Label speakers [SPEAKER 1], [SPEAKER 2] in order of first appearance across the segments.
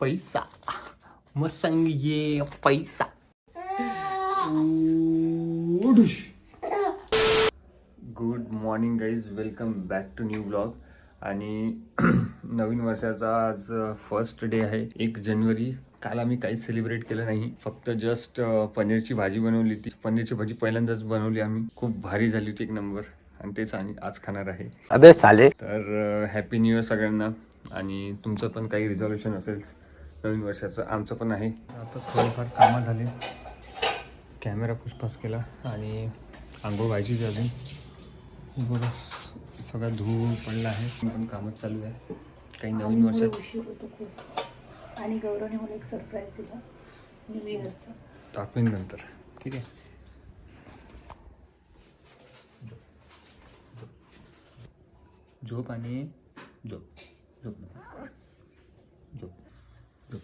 [SPEAKER 1] पैसा. मग संग ये पैसा good morning guys welcome back to new blog आणि नवीन वर्षाचा आज फर्स्ट डे आहे. एक जानेवारी. काल आम्ही काहीच सेलिब्रेट केलं नाही. फक्त जस्ट पनीरची भाजी बनवली ती पनीरची भाजी पहिल्यांदाच बनवली आम्ही. खूप भारी झाली होती एक नंबर आणि तेच आणि आज खाणार आहे.
[SPEAKER 2] अबे साले.
[SPEAKER 1] तर हॅपी न्यू इयर सगळ्यांना. आणि तुमचं पण काही रिझॉल्युशन असेल. नवीन वर्षाचं आमचं पण आहे. आता थोडेफार कामं झाले. कॅमेरा पुसपास केला आणि आंघोळ व्हायचीच अजून. बघा स- सगळा धूळ पडला आहे. पण कामच चालू आहे. काही नवीन वर्षात
[SPEAKER 3] उशीर होतो खूप. आणि गौरवने मला एक सरप्राईज दिला. न्यू इयरचं
[SPEAKER 1] दाखवेन नंतर. ठीक आहे. झोप आणि झोप. झोप. झोप झोप.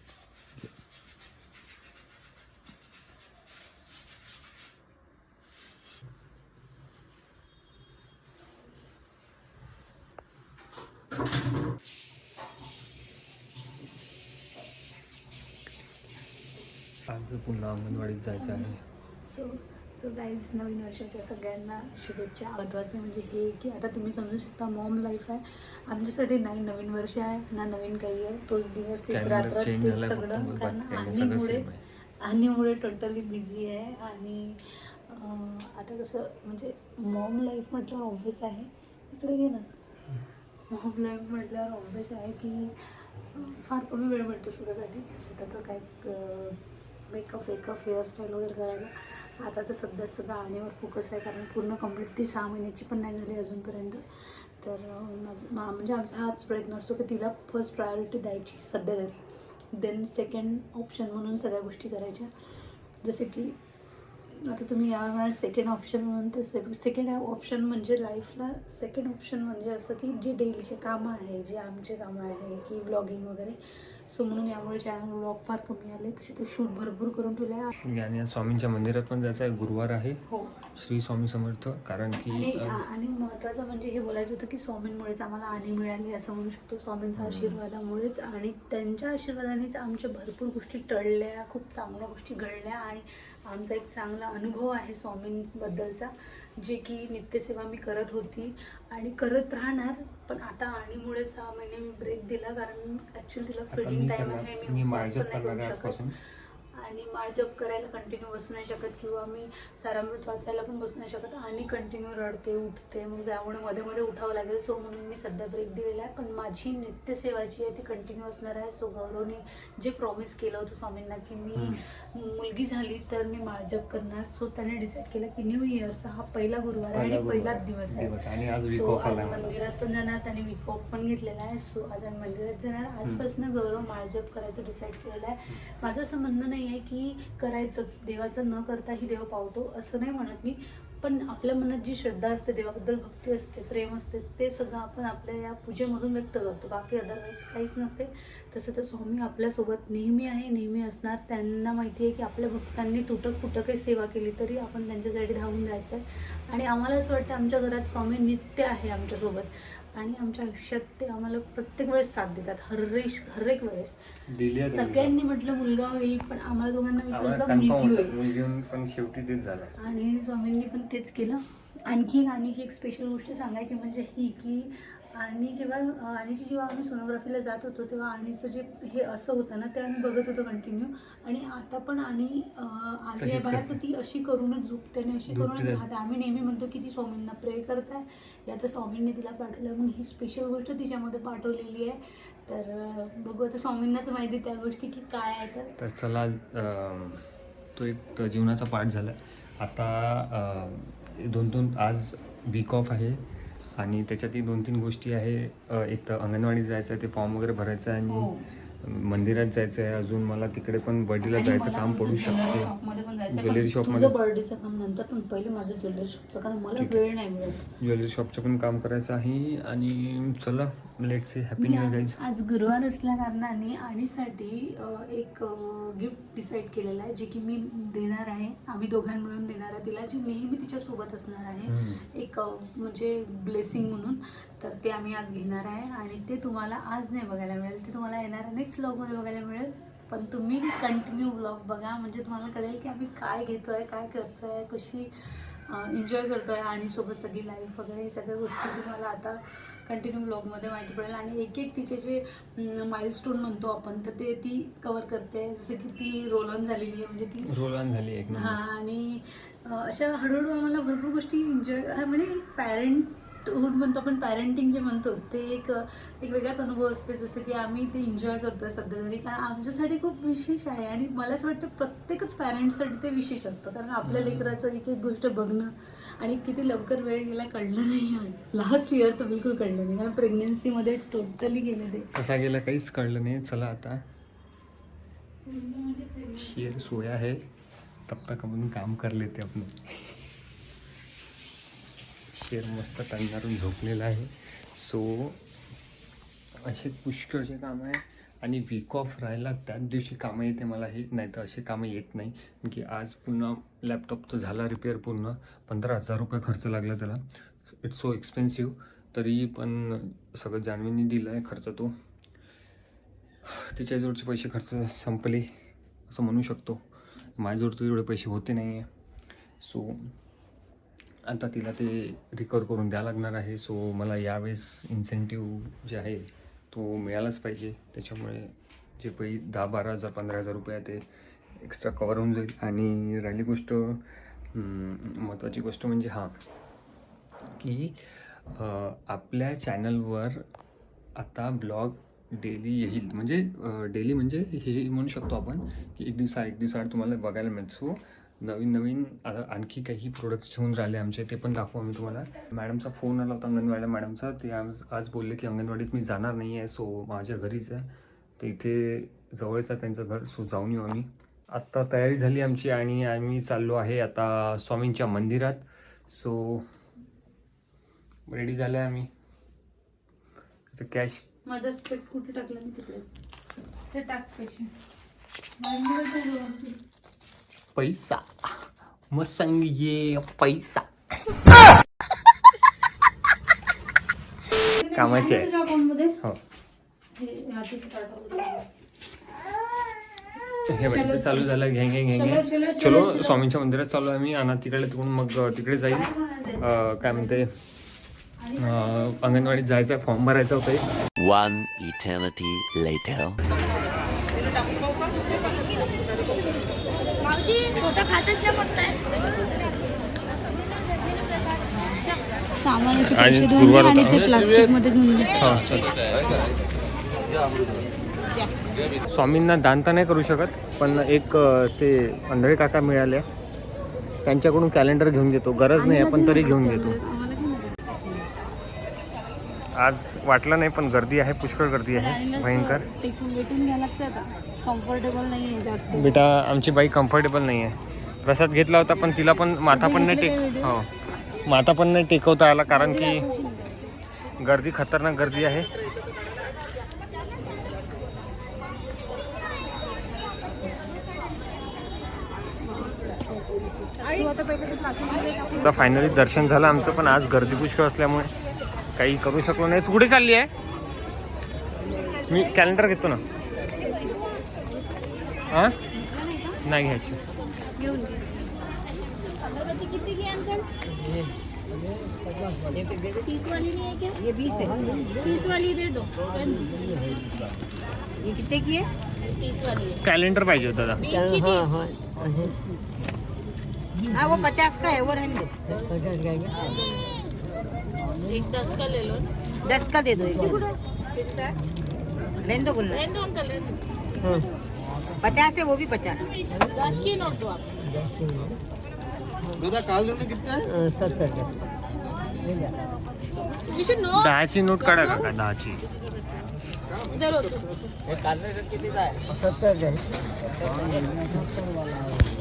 [SPEAKER 1] आज पुन्हा अंगणवाडीत जायचं आहे?
[SPEAKER 3] सो सो गाईज नवीन वर्षाच्या सगळ्यांना शुभेच्छा. महत्त्वाचं म्हणजे हे की आता तुम्ही समजू शकता मॉम लाईफ आहे. आमच्यासाठी नाही नवीन वर्ष आहे ना नवीन काही आहे. तोच दिवस तेच रात्र तेच सगळं. कारण आणीमुळे. आणीमुळे टोटली बिझी आहे. आणि आता कसं म्हणजे मॉम लाईफ म्हटलं ऑब्विस आहे. इकडे घे ना. मॉम लाईफ म्हटल्यावर ऑब्विस आहे की फार कमी वेळ मिळतो स्वतःसाठी. स्वतःचं काय मेकअप वेकअप हेअरस्टाईल वगैरे करायला. आता तर सध्या सध्या आणीवर फोकस आहे कारण पूर्ण कंप्लीट ती सहा महिन्याची पण नाही झाली अजूनपर्यंत. तर माझं मा- म्हणजे आमचा हाच प्रयत्न असतो की तिला फर्स्ट प्रायोरिटी द्यायची सध्या तरी. देन सेकंड ऑप्शन म्हणून सगळ्या गोष्टी करायच्या. जसे की आता तुम्ही यावर म्हणाल सेकंड ऑप्शन म्हणून तर सेकंड ऑप्शन म्हणजे लाईफला सेकंड ऑप्शन म्हणजे असं की जे डेलीचे कामं आहे जे आमचे कामं आहे की ब्लॉगिंग वगैरे सो म्हणून यामुळे चॅनल ब्लॉग फार कमी आले. तसे तो शूट भरपूर करून ठेवले आहे.
[SPEAKER 1] आणि आज स्वामींच्या मंदिरात पण जायचं आहे. गुरुवार आहे.
[SPEAKER 3] हो.
[SPEAKER 1] श्री स्वामी समर्थ. कारण की
[SPEAKER 3] आणि महत्त्वाचं म्हणजे हे बोलायचं होतं की स्वामींमुळेच आम्हाला आणि मिळाली असं म्हणू शकतो. स्वामींच्या आशीर्वादामुळेच आणि त्यांच्या आशीर्वादानेच आमच्या भरपूर गोष्टी टळल्या खूप चांगल्या गोष्टी घडल्या आणि आमचा एक चांगला अनुभव आहे स्वामींबद्दलचा. जे की नित्यसेवा मी करत होती आणि करत राहणार पण आता आणीमुळे सहा महिने मी ब्रेक दिला कारण ॲक्च्युली तिला फिडिंग टाईम आहे
[SPEAKER 1] मी
[SPEAKER 3] उपवास आणि माळजप करायला कंटिन्यू बसू नाही शकत किंवा मी सारामृत वाचायला पण बसू नाही शकत आणि कंटिन्यू रडते उठते. मग त्यामुळे मध्ये मध्ये उठावं लागेल. सो म्हणून मी सध्या ब्रेक दिलेला आहे. पण माझी नित्यसेवा जी आहे ती कंटिन्यू असणार आहे. सो गौरवने जे प्रॉमिस केलं होतं स्वामींना की मी मुलगी झाली तर मी माळजप करणार. सो त्याने डिसाईड केलं की न्यू इयरचा हा पहिला गुरुवार आहे आणि पहिलाच. दिवस. आहे.
[SPEAKER 1] आणि आज.
[SPEAKER 3] मंदिरात पण जाणार. त्याने वीक ऑफ पण घेतलेला आहे. सो आज मंदिरात जाणार. आजपासून गौरव माळजप करायचं डिसाईड केलेलं आहे. माझं असं म्हणणं नाही आहे की करायचंच देवाचं न करताही देव पावतो असं नाही म्हणत मी. पण आपल्या मनात जी श्रद्धा असते देवाबद्दल भक्ती असते प्रेम असते ते सगळं आपण आपल्या या पूजेमधून व्यक्त करतो. बाकी अदरवाईज काहीच नसते. तसं तर स्वामी आपल्यासोबत नेहमी आहे नेहमी असणार. त्यांना माहिती आहे की आपल्या भक्तांनी तुटक फुटकही सेवा केली तरी आपण त्यांच्यासाठी धावून जायचं आहे आणि आम्हाला असं वाटतं आमच्या घरात स्वामी नित्य आहे आमच्यासोबत. आणि आमच्या आयुष्यात ते आम्हाला प्रत्येक वेळेस साथ देतात. हरेश हरेक वेळेस.
[SPEAKER 1] दिली.
[SPEAKER 3] सगळ्यांनी म्हटलं मुलगा होईल पण आम्हाला दोघांना विश्वास मुलगी होईल.
[SPEAKER 1] मुलगी होऊन पण शेवटी तेच झालं
[SPEAKER 3] आणि स्वामींनी पण तेच केलं. आणखी एक आणीची एक स्पेशल गोष्ट सांगायची म्हणजे ही की आणि जेव्हा आणीची जेव्हा आम्ही सोनोग्राफीला जात होतो तेव्हा आणीचं जे हे असं होतं ना ते आम्ही बघत होतो कंटिन्यू आणि आता पण आणि आली आहे बाहेर तर. ती अशी करूनच झोपते आणि अशी करूनच. राहते. आम्ही नेहमी म्हणतो की ती स्वामींना प्रे करताय. याचं स्वामींनी तिला पाठवलं. म्हणून ही स्पेशल गोष्ट तिच्यामध्ये पाठवलेली आहे. तर बघू आता स्वामींनाच माहिती त्या गोष्टी की काय आहे तर.
[SPEAKER 1] तर चला तो एक जीवनाचा पार्ट झाला. आता दोन दोन आज वीक ऑफ आहे. आणि त्याच्यातही दोन तीन गोष्टी आहे एक तर अंगणवाडी जायचं आहे ते फॉर्म वगैरे भरायचं आहे आणि हो. मंदिरात जायचं आहे अजून मला तिकडे पण बर्डीला
[SPEAKER 3] आणि
[SPEAKER 1] जायचं काम पडू शकते. ज्वेलरी शॉपमध्ये
[SPEAKER 3] तुझं बर्थडेचं काम नंतर पण पहिले माझं ज्वेलरी शॉपचं कारण मला. वेळ नाही मिळत.
[SPEAKER 1] ज्वेलरी शॉपचं पण काम करायचं आहे आणि चला let's say happy new year
[SPEAKER 3] आज गुरुवार असल्या कारणाने आणीसाठी एक गिफ्ट डिसाईड केलेलं आहे जे की मी देणार आहे. आम्ही दोघां मिळून देणार आहे तिला जी नेहमी तिच्या सोबत असणार आहे. एक म्हणजे ब्लेसिंग म्हणून. तर ते आम्ही आज घेणार आहे आणि ते तुम्हाला आज नाही बघायला मिळेल. ते तुम्हाला येणाऱ्या नेक्स्ट ब्लॉगमध्ये बघायला मिळेल. पण तुम्ही कंटिन्यू ब्लॉग बघा. म्हणजे तुम्हाला कळेल की आम्ही काय घेतोय काय करतोय कशी एन्जॉय करतोय आणि सोबत सगळी लाईफ वगैरे हे सगळ्या गोष्टी तुम्हाला आता कंटिन्यू ब्लॉगमध्ये माहिती पडेल. आणि एक एक तिचे जे माइलस्टोन म्हणतो आपण तर ते ती कवर करते. जसं की ती रोल ऑन झालेली आहे. म्हणजे ती
[SPEAKER 1] रोल ऑन झाली
[SPEAKER 3] हा आणि अशा हळूहळू आम्हाला भरपूर गोष्टी एन्जॉय म्हणजे पॅरेंटहूड म्हणतो आपण पॅरेंटिंग जे म्हणतो ते एक एक वेगळाच अनुभव असते. जसं की आम्ही ते एन्जॉय करतोय सध्या तरी. कारण आमच्यासाठी खूप विशेष आहे आणि मला असं वाटतं प्रत्येकच पॅरेंट्ससाठी ते विशेष असतं. कारण आपल्या लेकराचं एक एक गोष्ट बघणं आणि किती लवकर वेळ गेला कळलं नाही. लास्ट इयर तर बिलकुल कळलं नाही. कारण प्रेग्नन्सीमध्ये टोटली गेले ते.
[SPEAKER 1] कसा गेला काहीच कळलं नाही. चला आता. शेर सोया है तब तक आपण काम कर लेते आपण. शेर मस्त टंगारून झोपलेला आहे. सो असे पुष्कळचे काम आहे आणि वीक ऑफ राहिला त्याच दिवशी कामं येते मला हे नाही तर असे कामं येत नाही. की आज पुन्हा लॅपटॉप तर झाला रिपेअर पूर्ण पंधरा हजार रुपये खर्च लागला त्याला. इट्स सो एक्सपेन्सिव्ह तरी पण सगळं जान्हवीने दिलं आहे खर्च तो. तिच्याजवळचे पैसे खर्च संपले असं म्हणू शकतो. माझ्याजवळ तर एवढे पैसे होते नाही आहे सो आता तिला ते रिकवर करून द्यावं लागणार आहे. सो मला यावेळेस इन्सेंटिव्ह जे आहे तो मिळालाच पाहिजे. त्याच्यामुळे जे पै दहा बारा हजार पंधरा हजार रुपये ते एक्स्ट्रा कवर होऊन जाईल. आणि राहिली गोष्ट महत्त्वाची गोष्ट म्हणजे हां की आपल्या चॅनलवर आता ब्लॉग डेली येईल. म्हणजे डेली म्हणजे हे म्हणू शकतो आपण की एक दिवसा एक दिवसाआड तुम्हाला बघायला मिळेल. सो नवीन नवीन आता आणखी काही प्रोडक्ट्स होऊन राहिले आमचे ते पण दाखवू आम्ही तुम्हाला. मॅडमचा फोन आला होता अंगणवाडी मॅडमचा ते आज आज बोलले की अंगणवाडीत मी जाणार नाही आहे सो माझ्या घरीच आहे. तर इथे जवळच आहे त्यांचं घर सो जाऊन येऊ आम्ही. आत्ता तयारी झाली आमची आणि आम्ही चाललो आहे आता स्वामींच्या मंदिरात. सो रेडी झालं आहे आम्ही. तर कॅश
[SPEAKER 3] माझा स्पेक कुठे टाकला मी तिकडे? ते टाक पैसे.
[SPEAKER 1] पैसा. मग सांग ये पैसा कामाचे आहे. हो
[SPEAKER 3] हे
[SPEAKER 1] चालू झालं. घे घे घे
[SPEAKER 3] चलो,
[SPEAKER 1] घे. स्वामींच्या मंदिरात चालू आहे आम्ही आणि तिकडे तिकडून मग तिकडे जाईल. अ, काय म्हणते? अ, अंगणवाडीत जायचं फॉर्म भरायचा होता. एक.
[SPEAKER 2] One eternity later.
[SPEAKER 4] मावशी स्वतः खातच ना फक्त
[SPEAKER 3] सामानाचे
[SPEAKER 1] आणि
[SPEAKER 3] पैसे आणि. ते घेऊन
[SPEAKER 1] हो स्वामींना दान तर नाही करू शकत पण एक ते अंधळे काका मिळाले. त्यांच्याकडून कॅलेंडर घेऊन घेतो गरज नाही आहे पण तरी घेऊन घेतो आज वाटलं नाही पण गर्दी आहे पुष्कळ गर्दी आहे. भयंकर.
[SPEAKER 3] कम्फर्टेबल नाही
[SPEAKER 1] बेटा आमची बाई कम्फर्टेबल नाही आहे प्रसाद घेतला होता पण तिला पण माथा पण नाही टेक हो. माथा पण नाही टेकवता आला कारण की गर्दी खतरनाक गर्दी आहे. आता फायनली दर्शन झालं आमचं पण आज गर्दी पुष्कळ असल्यामुळे काही करू शकलो नाही. कुठे चालली आहे? मी कॅलेंडर घेतो ना. हां? नाही घ्यायची.
[SPEAKER 4] अगरबत्ती कितने की अंकल? तीस वाली नहीं है क्या? ये बीस है। तीस वाली दे दो। ये कितने की है? तीस वाली है।
[SPEAKER 1] पाहिजे होतं दादा
[SPEAKER 4] बीस की तीस
[SPEAKER 5] हाँ वो पचास का है वो रहने दो
[SPEAKER 4] एक दस का ले लो।
[SPEAKER 5] दस का दे दो। एक रहने दो
[SPEAKER 4] रहने दो अंकल रहने दो।
[SPEAKER 5] हाँ। पचास है वो भी पचास।
[SPEAKER 4] दस की नोट दो आप।
[SPEAKER 5] हाँ, सत्तर का।
[SPEAKER 4] You should know.
[SPEAKER 1] दहाची नोट काढा काका दहाची
[SPEAKER 4] इधर हो तुम।
[SPEAKER 5] सत्तर का है।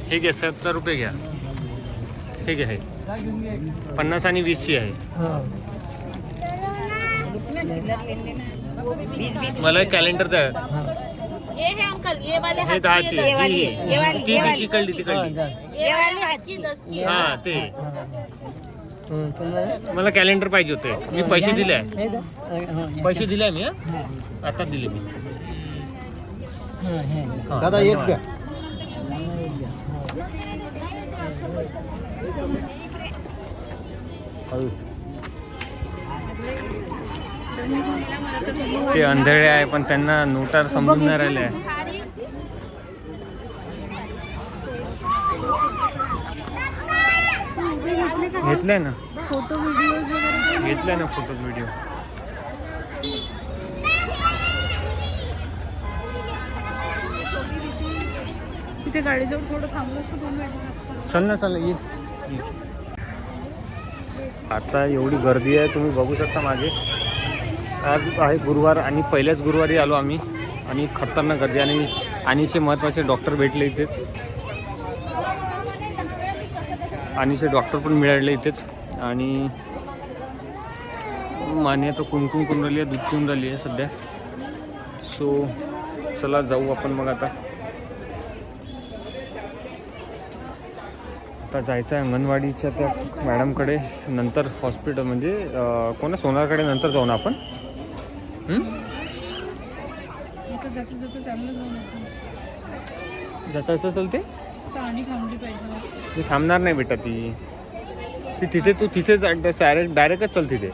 [SPEAKER 1] हे घ्या सत्तर रुपये घ्या हे घ्या हे। पन्नास आणि वीसची आहे.
[SPEAKER 5] हाँ। बीस बीस।
[SPEAKER 1] मला कॅलेंडर द्या.
[SPEAKER 4] ये है अंकल ये वाले
[SPEAKER 1] हे दहाची
[SPEAKER 4] ये
[SPEAKER 1] आहे.
[SPEAKER 5] वाली ये वाली,
[SPEAKER 1] ती
[SPEAKER 5] ये
[SPEAKER 1] ती
[SPEAKER 5] वाली.
[SPEAKER 1] तिकडली तिकडली
[SPEAKER 4] ये वाले हाथ की दस की है
[SPEAKER 1] हा ते मला कॅलेंडर पाहिजे होते मी पैसे दिले आहे पैसे दिले मी आता दिले मी
[SPEAKER 6] दादा एक
[SPEAKER 1] धन्यवाद.
[SPEAKER 6] द्या
[SPEAKER 1] हळू. ते अंधळे आहे पण त्यांना नोटार समजून नाही राहिले. आहे घेतलंय ना?
[SPEAKER 3] फोटो व्हिडिओ
[SPEAKER 1] घेतलाय ना फोटो व्हिडिओ
[SPEAKER 3] तिथे गाडीजवळ थोडं थांबलं
[SPEAKER 1] चल ना चल ये. ये. आता एवढी गर्दी आहे तुम्ही बघू शकता मागे. आज आहे गुरुवार आणि पहिल्याच गुरुवारी आलो आम्ही. आणि खतरनाक गर्दी आणि आणीचे महत्त्वाचे डॉक्टर भेटले इथेच. आणीचे डॉक्टर पण मिळाले इथेच. आणि माने आता कुंकुम करून राहिली आहे दूध पिऊन राहिली आहे सध्या. सो चला जाऊ आपण मग आता. आता जायचं आहे अंगणवाडीच्या त्या मॅडमकडे नंतर हॉस्पिटल म्हणजे कोणा सोनारकडे नंतर जाऊ ना आपण.
[SPEAKER 3] जाता जाता
[SPEAKER 1] चलते? ती थांबणार नाही बेटा ती. ती तिथे तू तिथे डायरेक्ट डायरेक्टच चल तिथे.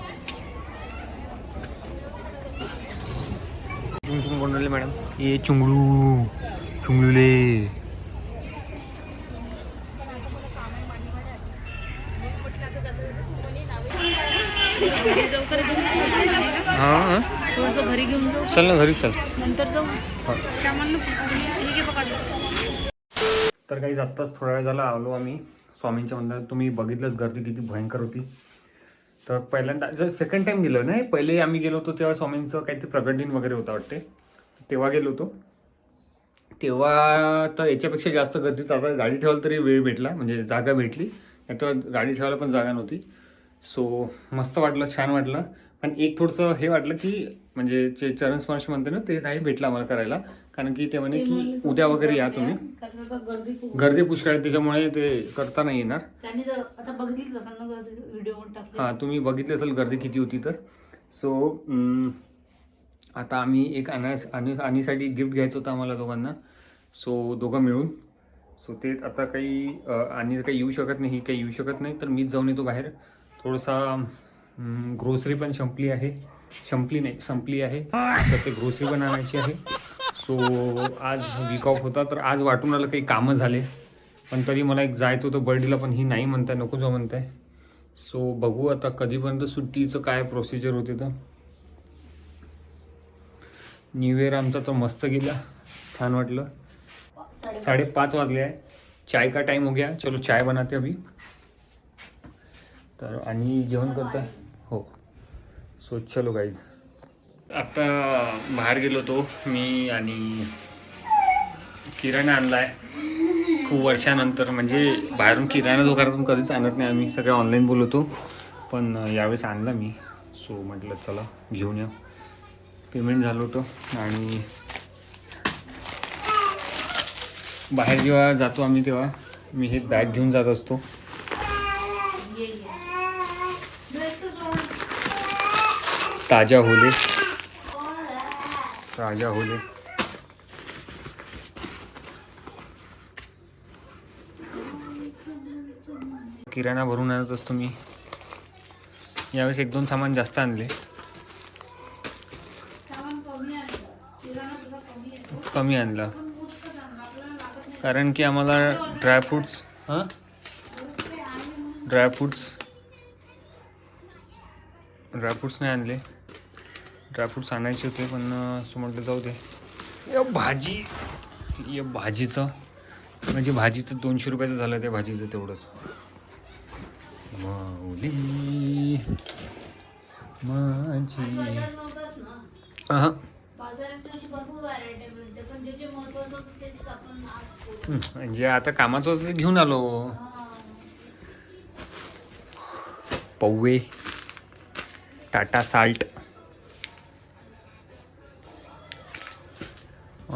[SPEAKER 1] चुंग बोलून राहिले मॅडम? ये चुंगडू चुंगडुले हां.
[SPEAKER 3] थोडंसं घरी घेऊन जाऊ?
[SPEAKER 1] चल ना घरी चल.
[SPEAKER 3] नंतर जाऊ?
[SPEAKER 1] हो. तर काही आत्ताच थोडा वेळ झाला आलो आम्ही स्वामींच्या मंदिरात. तुम्ही बघितलंच गर्दी किती भयंकर होती. तर पहिल्यांदा जर सेकंड टाइम गेलो नाही पहिले आम्ही गेलो होतो तेव्हा स्वामींचं काहीतरी प्रगट दिन वगैरे होता वाटते. तेव्हा गेलो होतो. तेव्हा तर याच्यापेक्षा जास्त गर्दी होती. आता गाडी ठेवायला तरी वेळ भेटला म्हणजे जागा भेटली. नाही तर गाडी ठेवायला पण जागा नव्हती. सो मस्त वाटलं छान वाटलं. पण एक थोडंसं हे वाटलं की म्हणजे जे चरण स्पर्श म्हणते ना ते नाही भेटलं आम्हाला करायला. कारण की ते म्हणे की उद्या वगैरे या तुम्ही.
[SPEAKER 3] गर्दी
[SPEAKER 1] पुष्कळ आहे, त्याच्यामुळे ते करता नाही येणार. हां तुम्ही बघितले असेल गर्दी किती होती तर. सो आता आम्ही एक अनास आणि आणीसाठी गिफ्ट घ्यायचं होतं आम्हाला दोघांना. सो दोघं मिळून. सो ते आता काही आणि काही येऊ शकत नाही काही येऊ शकत नाही तर मीच जाऊन येतो बाहेर. थोडंसा ग्रोसरी पण संपली आहे. संपली नाही संपली आहे. तर ते ग्रोसरी पण आणायची आहे. सो आज वीक ऑफ होता तर आज वाटून आलं काही कामं झाले. पण तरी मला एक जायचं होतं बर्डीला पण ही नाही म्हणताय नको जाऊ म्हणताय. सो बघू आता कधीपर्यंत सुट्टीचं काय प्रोसिजर होते तर. न्यू इयर आमचा तर मस्त गेला. छान वाटलं. साडेपाच वाजले आहे. चाय का टाइम हो गया. चलो चाय बनाते अभी. तर आणि जेवण करताय? सो चलो गाईज आता बाहेर गेलो होतो मी आणि किराणा आणलाय. खूप वर्षानंतर म्हणजे बाहेरून किराणा दुकानातून कधीच आणत नाही आम्ही सगळं ऑनलाईन बोलवतो पण यावेळेस आणला मी. सो म्हटलं चला घेऊन या पेमेंट झालं होतं आणि बाहेर जेव्हा जातो आम्ही तेव्हा मी हे बॅग घेऊन जात असतो. ताजा होले. ताजा होले. किराणा भरून आणत असतो मी यावेळेस एक दोन सामान जास्त आणले. कमी आणलं. कारण की आम्हाला ड्रायफ्रुट्स हां? ड्रायफ्रुट्स ड्रायफ्रुट्स नाही आणले. ड्रायफ्रुट्स आणायचे होते पण असं म्हटलं जाऊ दे. या भाजी या भाजीचं म्हणजे भाजी तर दोनशे रुपयाचं झालं त्या भाजीचं तेवढंच. माऊली माझी म्हणजे आता कामाचं होतं ते घेऊन आलो. पौवे टाटा साल्ट.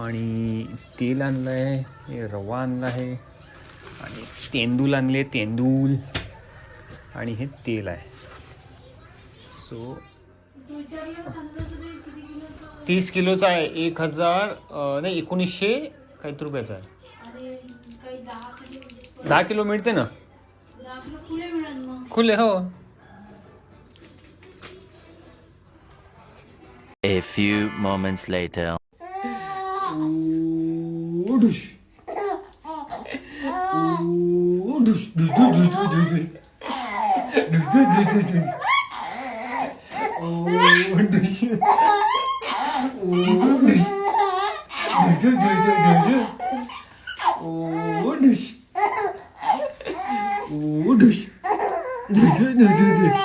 [SPEAKER 1] आणि तेल आणलं आहे रवा आणला आहे आणि तेंदूल आणले तेंदूल
[SPEAKER 3] आणि हे तेल आहे. सो तीस किलोचा आहे एक हजार नाही एकोणीसशे काहीतरी रुपयाचा आहे.
[SPEAKER 2] दहा किलो
[SPEAKER 3] मिळते ना?
[SPEAKER 2] खुले
[SPEAKER 3] हो.
[SPEAKER 1] A few moments later.
[SPEAKER 2] Uduş.
[SPEAKER 1] Uduş.
[SPEAKER 2] Düş
[SPEAKER 1] düş düş düş düş. Düş düş düş düş düş. Uduş. Uduş. Düş düş düş düş düş. Uduş. Uduş. Düş düş düş düş.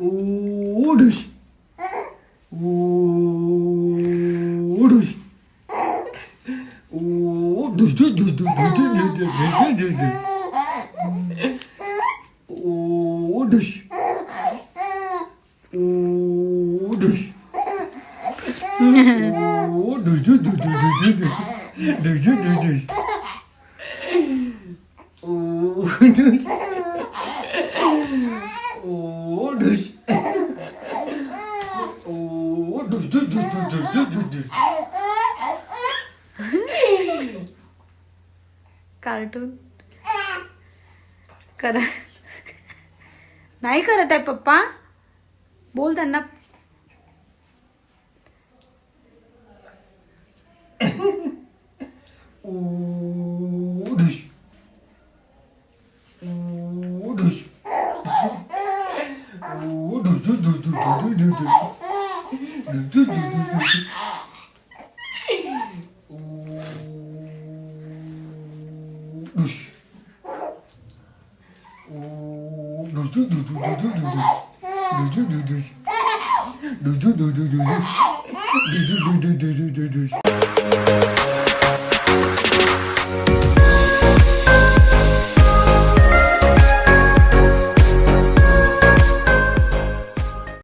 [SPEAKER 2] 오르. 오르. 오르 네, 네, 네, cartoon करा नाही करत आहे पप्पा बोल त्यांना